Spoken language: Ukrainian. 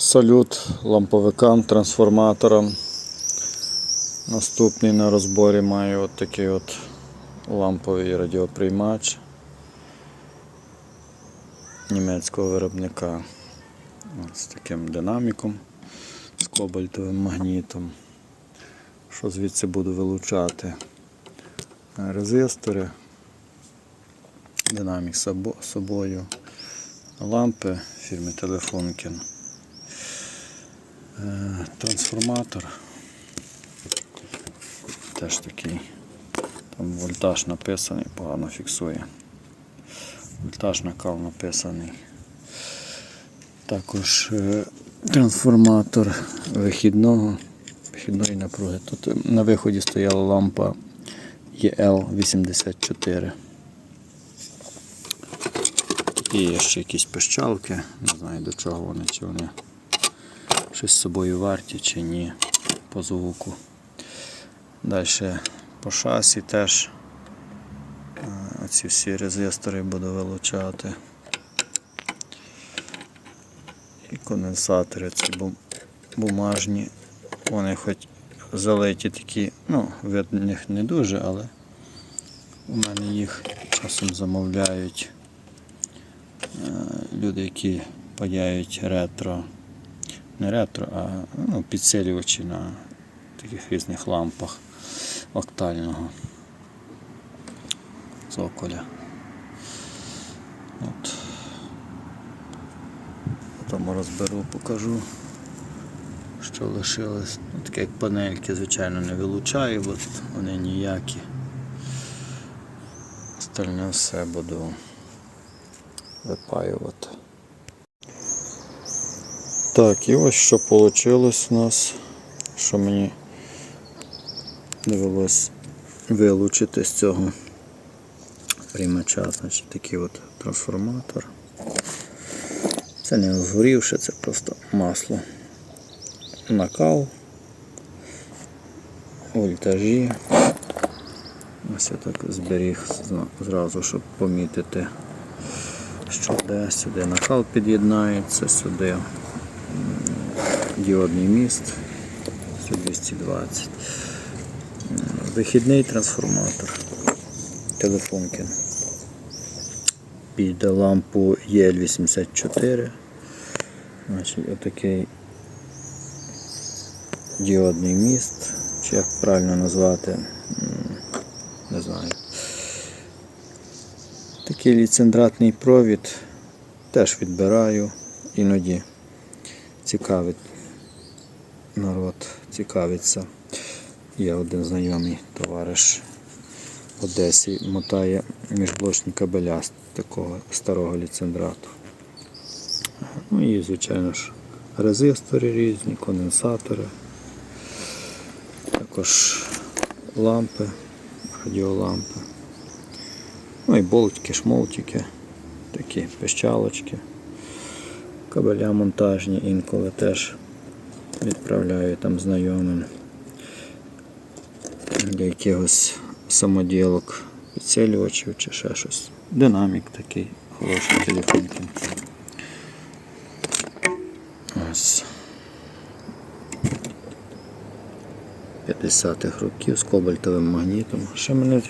Салют ламповикам, трансформаторам. Наступний на розборі маю от такий от ламповий радіоприймач німецького виробника. З таким динаміком, з кобальтовим магнітом. Що звідси буду вилучати? Резистори, динамік з собою, лампи фірми Telefunken. Е, Трансформатор. Теж такий. Там вольтаж написаний, погано фіксує. Вольтаж накал написаний. Також е, трансформатор вихідного, вихідної напруги. Тут е, на виході стояла лампа EL84. І ще якісь пищалки, не знаю до чого вони, чи вони щось з собою варті чи ні по звуку. Далі по шасі теж е, оці всі резистори буду вилучати. І конденсатори ці бумажні. Вони хоч залиті такі, ну, вид них не дуже, але у мене їх часом замовляють е, люди, які паяють ретро не ретро, а ну, підсилювачі на таких різних лампах октального цоколя. От. Потім розберу, покажу, що лишилось. Ну, таке як панельки, звичайно, не вилучаю, бо вони ніякі. Остальне все буду випаювати. Так, і ось що вийшло у нас, що мені довелось вилучити з цього приймача. Значить, такий от трансформатор. Це не згорівше, це просто масло. Накал, вольтажі. Ось я так зберіг зразу, щоб помітити, що де сюди накал під'єднається, сюди діодний міст 220. Вихідний трансформатор. Телефонкін. Під лампу EL84. Значить, отакий діодний міст. Чи як правильно назвати, не знаю. Такий ліцендратний провід теж відбираю іноді цікавить народ, цікавиться. Є один знайомий товариш в Одесі мотає міжблочні кабеля з такого старого ліцендрату. Ну і, звичайно ж, резистори різні, конденсатори, також лампи, радіолампи. Ну і болтики, шмолтики, такі пищалочки. Кабеля монтажні інколи теж відправляю там знайомим для якихось самоділок, підсилювачів чи ще щось. Динамік такий, хороший телефонки. Ось. 50-х років з кобальтовим магнітом. Ще мене